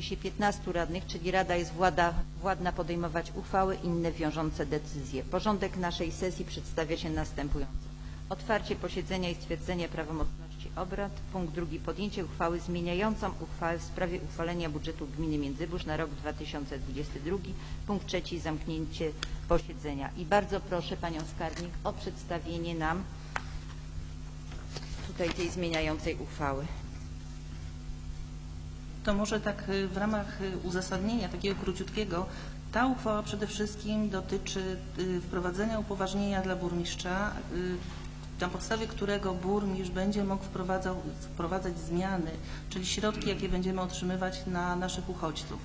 Się 15 radnych, czyli Rada jest włada, władna podejmować uchwały inne wiążące decyzje. Porządek naszej sesji przedstawia się następująco. Otwarcie posiedzenia i stwierdzenie prawomocności obrad. Punkt drugi. Podjęcie uchwały zmieniającą uchwałę w sprawie uchwalenia budżetu gminy Międzybórz na rok 2022. Punkt trzeci. Zamknięcie posiedzenia. I bardzo proszę Panią Skarbnik o przedstawienie nam tutaj tej zmieniającej uchwały. To może tak y, w ramach y, uzasadnienia takiego króciutkiego, ta uchwała przede wszystkim dotyczy y, wprowadzenia upoważnienia dla burmistrza, na podstawie którego burmistrz będzie mógł wprowadzać zmiany, czyli środki, jakie będziemy otrzymywać na naszych uchodźców.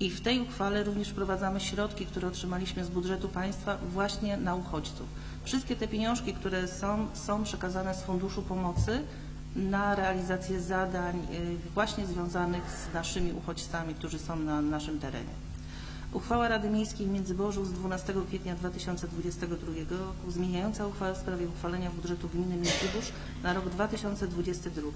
I w tej uchwale również wprowadzamy środki, które otrzymaliśmy z budżetu państwa właśnie na uchodźców. Wszystkie te pieniążki, które są, są przekazane z Funduszu Pomocy na realizację zadań y, właśnie związanych z naszymi uchodźcami, którzy są na naszym terenie. Uchwała Rady Miejskiej w Międzyborzu z 12 kwietnia 2022 roku zmieniająca uchwałę w sprawie uchwalenia budżetu gminy Międzybórz na rok 2022.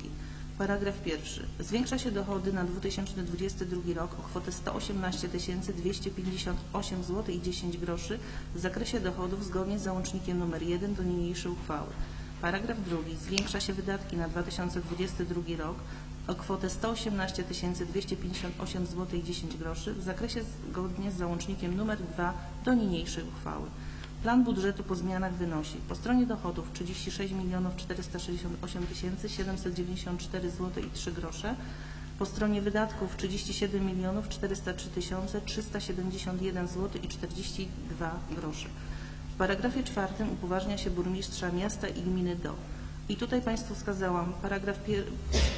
Paragraf pierwszy. Zwiększa się dochody na 2022 rok o kwotę 118 258 zł i 10 groszy w zakresie dochodów zgodnie z załącznikiem nr 1 do niniejszej uchwały. Paragraf drugi. Zwiększa się wydatki na 2022 rok o kwotę 118 258 zł i 10 groszy w zakresie zgodnie z załącznikiem nr 2 do niniejszej uchwały. Plan budżetu po zmianach wynosi po stronie dochodów 36 468 794 zł i 3 grosze, po stronie wydatków 37 403 371 zł i 42 grosze. W paragrafie czwartym upoważnia się burmistrza miasta i gminy do. I tutaj Państwu wskazałam, paragraf pier,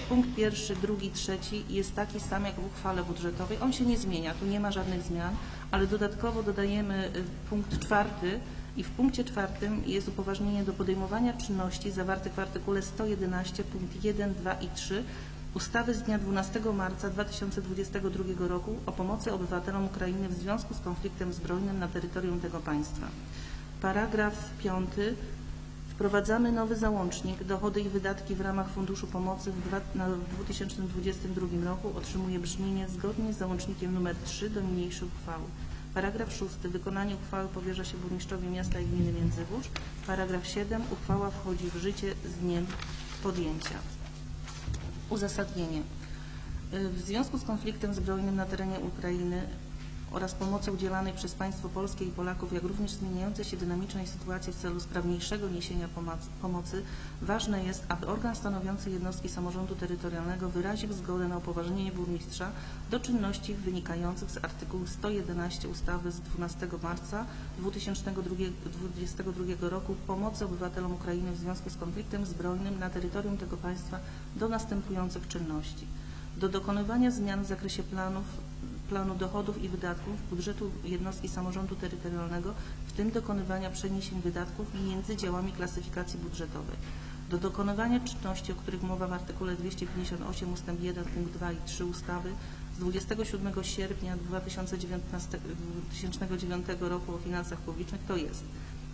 punkt pierwszy, drugi, trzeci jest taki sam jak w uchwale budżetowej. On się nie zmienia, tu nie ma żadnych zmian, ale dodatkowo dodajemy y, punkt czwarty i w punkcie czwartym jest upoważnienie do podejmowania czynności zawartych w artykule 111 punkt 1, 2 i 3 ustawy z dnia 12 marca 2022 roku o pomocy obywatelom Ukrainy w związku z konfliktem zbrojnym na terytorium tego państwa. Paragraf piąty. Wprowadzamy nowy załącznik dochody i wydatki w ramach Funduszu Pomocy w, na, w 2022 roku otrzymuje brzmienie zgodnie z załącznikiem nr 3 do niniejszej uchwały. Paragraf szósty. Wykonanie uchwały powierza się burmistrzowi miasta i gminy Międzybórz. Paragraf 7. Uchwała wchodzi w życie z dniem podjęcia. Uzasadnienie. Y, W związku z konfliktem zbrojnym na terenie Ukrainy oraz pomocy udzielanej przez państwo polskie i Polaków, jak również zmieniającej się dynamicznej sytuacji w celu sprawniejszego niesienia pomoc- pomocy, ważne jest, aby organ stanowiący jednostki samorządu terytorialnego wyraził zgodę na upoważnienie burmistrza do czynności wynikających z artykułu 111 ustawy z 12 marca 2022 roku pomocy obywatelom Ukrainy w związku z konfliktem zbrojnym na terytorium tego państwa do następujących czynności. Do dokonywania zmian w zakresie planów planu dochodów i wydatków budżetu jednostki samorządu terytorialnego, w tym dokonywania przeniesień wydatków między działami klasyfikacji budżetowej. Do dokonywania czynności, o których mowa w artykule 258 ust. 1 punkt 2 i 3 ustawy z 27 sierpnia 2019, 2009 roku o finansach publicznych, to jest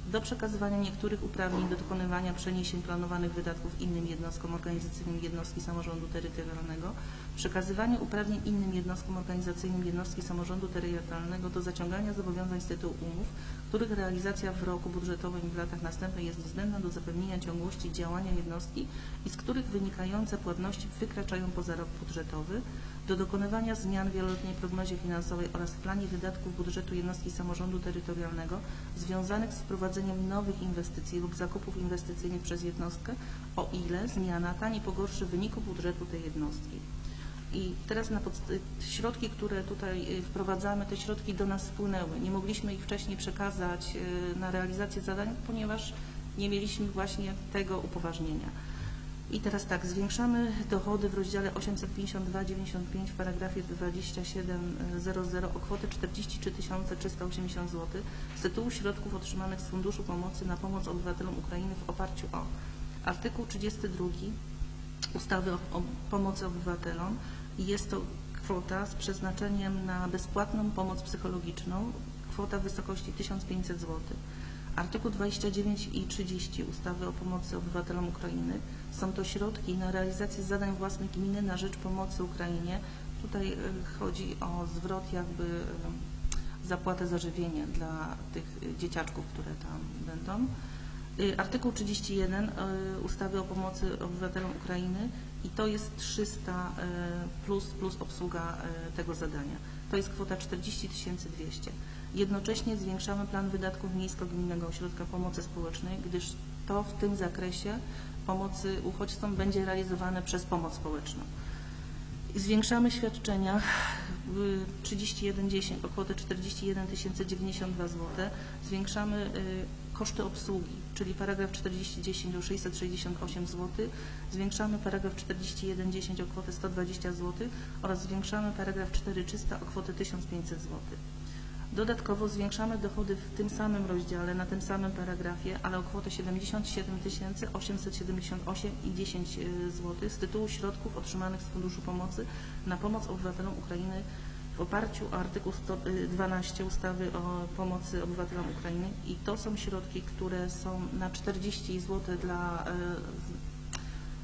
do przekazywania niektórych uprawnień do dokonywania przeniesień planowanych wydatków innym jednostkom organizacyjnym jednostki samorządu terytorialnego, przekazywanie uprawnień innym jednostkom organizacyjnym jednostki samorządu terytorialnego do zaciągania zobowiązań z tytułu umów, których realizacja w roku budżetowym i w latach następnych jest niezbędna do zapewnienia ciągłości działania jednostki i z których wynikające płatności wykraczają poza rok budżetowy, do dokonywania zmian w wieloletniej prognozie finansowej oraz planie wydatków budżetu jednostki samorządu terytorialnego związanych z wprowadzeniem nowych inwestycji lub zakupów inwestycyjnych przez jednostkę, o ile zmiana ta nie pogorszy wyniku budżetu tej jednostki. I teraz na środki, które tutaj y, wprowadzamy, te środki do nas wpłynęły. Nie mogliśmy ich wcześniej przekazać y, na realizację zadań, ponieważ nie mieliśmy właśnie tego upoważnienia. I teraz tak, zwiększamy dochody w rozdziale 852,95 w paragrafie 2700 o kwotę 43 380 zł z tytułu środków otrzymanych z Funduszu Pomocy na pomoc obywatelom Ukrainy w oparciu o artykuł 32 ustawy o, o pomocy obywatelom i jest to kwota z przeznaczeniem na bezpłatną pomoc psychologiczną, kwota w wysokości 1500 zł. Artykuł 29 i 30 ustawy o pomocy obywatelom Ukrainy są to środki na realizację zadań własnych gminy na rzecz pomocy Ukrainie, Tutaj e, chodzi o zwrot jakby e, zapłatę za żywienie dla tych e, dzieciaczków, które tam będą. Artykuł 31 y, ustawy o pomocy obywatelom Ukrainy i to jest 300 y, plus, plus obsługa tego zadania. To jest kwota 40 200. Jednocześnie zwiększamy plan wydatków Miejsko-Gminnego Ośrodka Pomocy Społecznej, gdyż to w tym zakresie pomocy uchodźcom będzie realizowane przez pomoc społeczną. Zwiększamy świadczenia y, 3110 o kwotę 41 092 zł. Zwiększamy y, koszty obsługi, czyli paragraf 4010 o 668 zł. Zwiększamy paragraf 4110 o kwotę 120 zł oraz zwiększamy paragraf 4300 o kwotę 1500 zł. Dodatkowo zwiększamy dochody w tym samym rozdziale, na tym samym paragrafie, ale o kwotę 77 878 i 10 zł z tytułu środków otrzymanych z Funduszu Pomocy na pomoc obywatelom Ukrainy w oparciu o artykuł 112 ustawy o pomocy obywatelom Ukrainy. I to są środki, które są na 40 zł dla,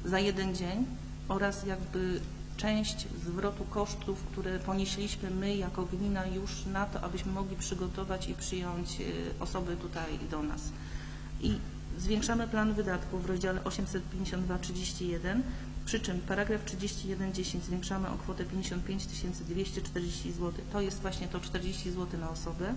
e, za jeden dzień oraz jakby część zwrotu kosztów, które ponieśliśmy my jako gmina już na to, abyśmy mogli przygotować i przyjąć y, osoby tutaj do nas. I zwiększamy plan wydatków w rozdziale 852-31, przy czym paragraf 3110 zwiększamy o kwotę 55 240 zł. To jest właśnie to 40 zł na osobę.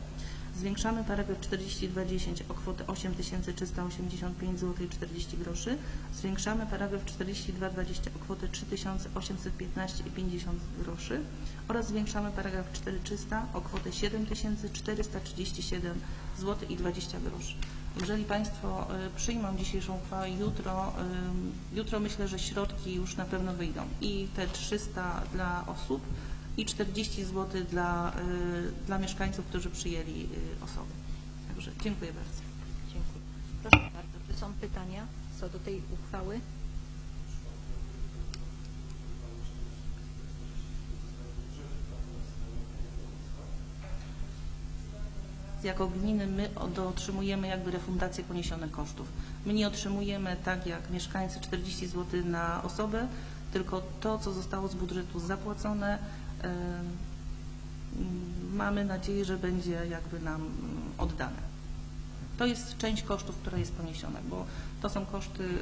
Zwiększamy paragraf 4210 o kwotę 8 385 zł i 40 groszy. Zwiększamy paragraf 4220 o kwotę 3 815 i 50 groszy oraz zwiększamy paragraf 4300 o kwotę 7 437 zł i 20 groszy. Jeżeli Państwo y, przyjmą dzisiejszą uchwałę, jutro, jutro myślę, że środki już na pewno wyjdą i te 300 dla osób i 40 zł dla, y, dla mieszkańców, którzy przyjęli y, osoby. Także dziękuję bardzo. Dziękuję. Proszę bardzo, czy są pytania co do tej uchwały? Jako gminy my otrzymujemy jakby refundację poniesionych kosztów. My nie otrzymujemy tak jak mieszkańcy 40 zł na osobę, tylko to, co zostało z budżetu zapłacone, mamy nadzieję, że będzie jakby nam mm, oddane. To jest część kosztów, która jest poniesiona, bo to są koszty y,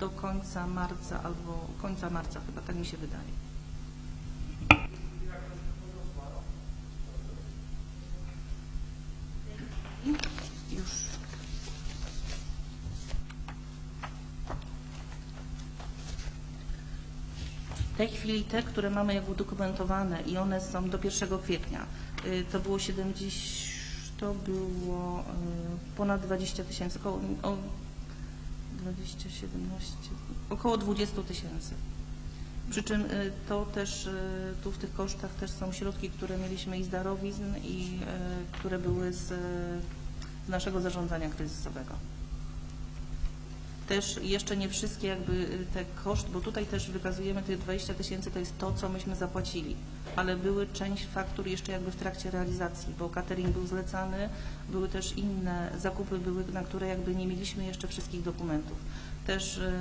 do końca marca albo końca marca chyba, tak mi się wydaje. I Już. W tej chwili te, które mamy jak udokumentowane i one są do 1 kwietnia, y, to było 70, to było y, ponad 20 tysięcy, około o 20, 17, około 20 tysięcy. Przy czym y, to też, tu w tych kosztach też są środki, które mieliśmy i z darowizn i które były z naszego zarządzania kryzysowego. Też jeszcze nie wszystkie jakby y, te koszty, bo tutaj też wykazujemy tych 20 tysięcy to jest to, co myśmy zapłacili, ale były część faktur jeszcze jakby w trakcie realizacji, bo catering był zlecany, były też inne zakupy, były, na które jakby nie mieliśmy jeszcze wszystkich dokumentów. Też y,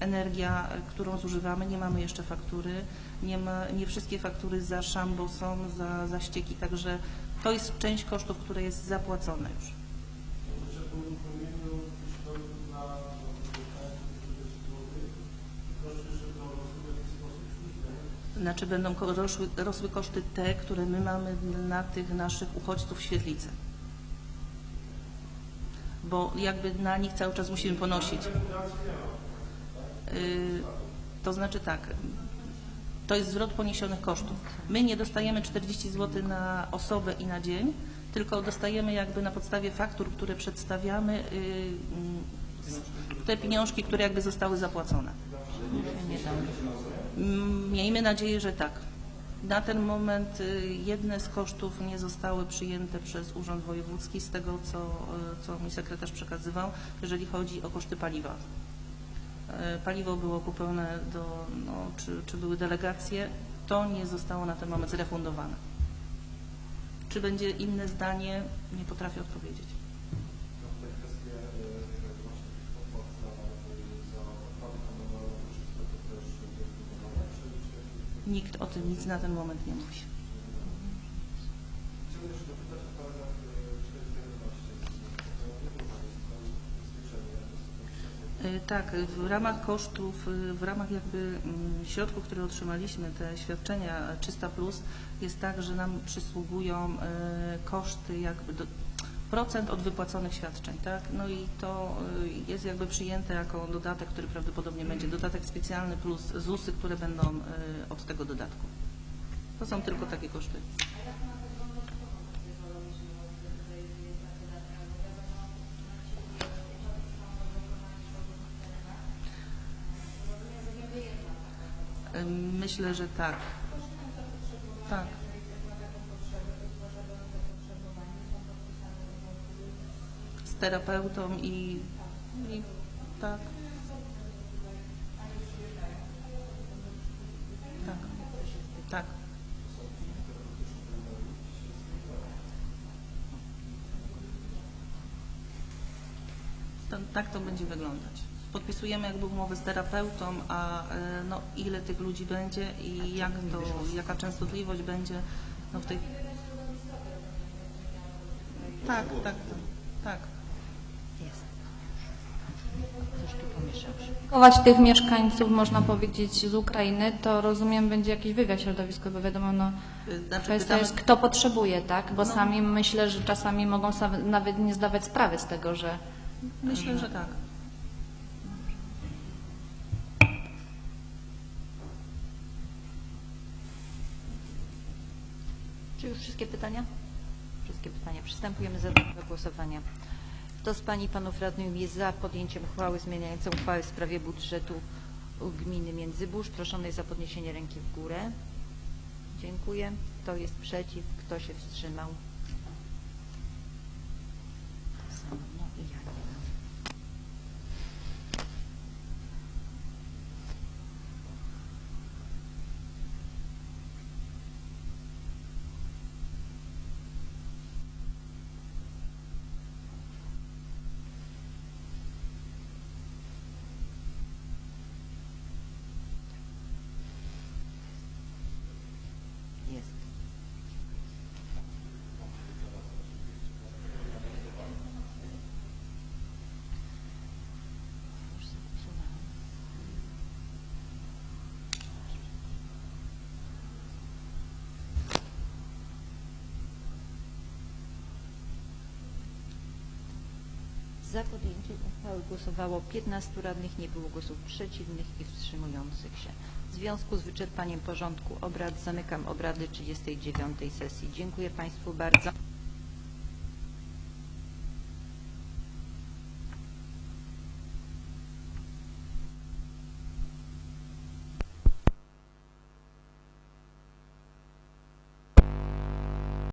energia, którą zużywamy, nie mamy jeszcze faktury, nie, ma, nie wszystkie faktury za szambo są, za, za ścieki, także to jest część kosztów, które jest zapłacone już. Znaczy będą rosły, rosły koszty te, które my mamy na tych naszych uchodźców w Świetlicy. Bo jakby na nich cały czas musimy ponosić. Y, To znaczy tak, to jest zwrot poniesionych kosztów. My nie dostajemy 40 zł na osobę i na dzień, tylko dostajemy jakby na podstawie faktur, które przedstawiamy, y, mm, te pieniążki, które jakby zostały zapłacone. Nie dam. Mm, Miejmy nadzieję, że tak. Na ten moment y, jedne z kosztów nie zostały przyjęte przez Urząd Wojewódzki z tego, co, y, co mi sekretarz przekazywał, jeżeli chodzi o koszty paliwa. Y, Paliwo było kupione do, no, czy, czy były delegacje, to nie zostało na ten moment zrefundowane. Czy będzie inne zdanie, nie potrafię odpowiedzieć. Nikt o tym nic na ten moment nie mówi. Y, Tak, w ramach kosztów, y, w ramach jakby mm, środków, które otrzymaliśmy, te świadczenia 300 plus, jest tak, że nam przysługują y, koszty jakby do, procent od wypłaconych świadczeń, tak? No i to y, jest jakby przyjęte jako dodatek, który prawdopodobnie będzie dodatek specjalny plus ZUSy, które będą y, od tego dodatku. To są tylko takie koszty. Myślę, że tak. Tak. Terapeutą i, i tak. Tak. Tak. To, tak to będzie wyglądać. Podpisujemy jakby umowę z terapeutą, a e, no, ile tych ludzi będzie i jak to, jaka częstotliwość będzie no, w tej... Tak, tak, tak. Jest. Chować tych mieszkańców, można powiedzieć, z Ukrainy, to rozumiem, będzie jakiś wywiad środowiskowy, bo wiadomo, no, Y, Znaczy, pytamy- jest, kto potrzebuje, tak? Bo No. sami myślę, że czasami mogą nawet nie zdawać sprawy z tego, że Myślę, że tak. Czy już wszystkie pytania? Wszystkie pytania. Przystępujemy do głosowania. Kto z Pani i Panów Radnych jest za podjęciem uchwały zmieniającej uchwałę w sprawie budżetu gminy Międzybórz? Proszony jest za podniesienie ręki w górę. Dziękuję. Kto jest przeciw? Kto się wstrzymał? No i ja nie mam. Jest. Już zagłosowałam. Za podjęciem uchwały głosowało 15 radnych, nie było głosów przeciwnych i wstrzymujących się. W związku z wyczerpaniem porządku obrad zamykam obrady 39 sesji. Dziękuję Państwu bardzo.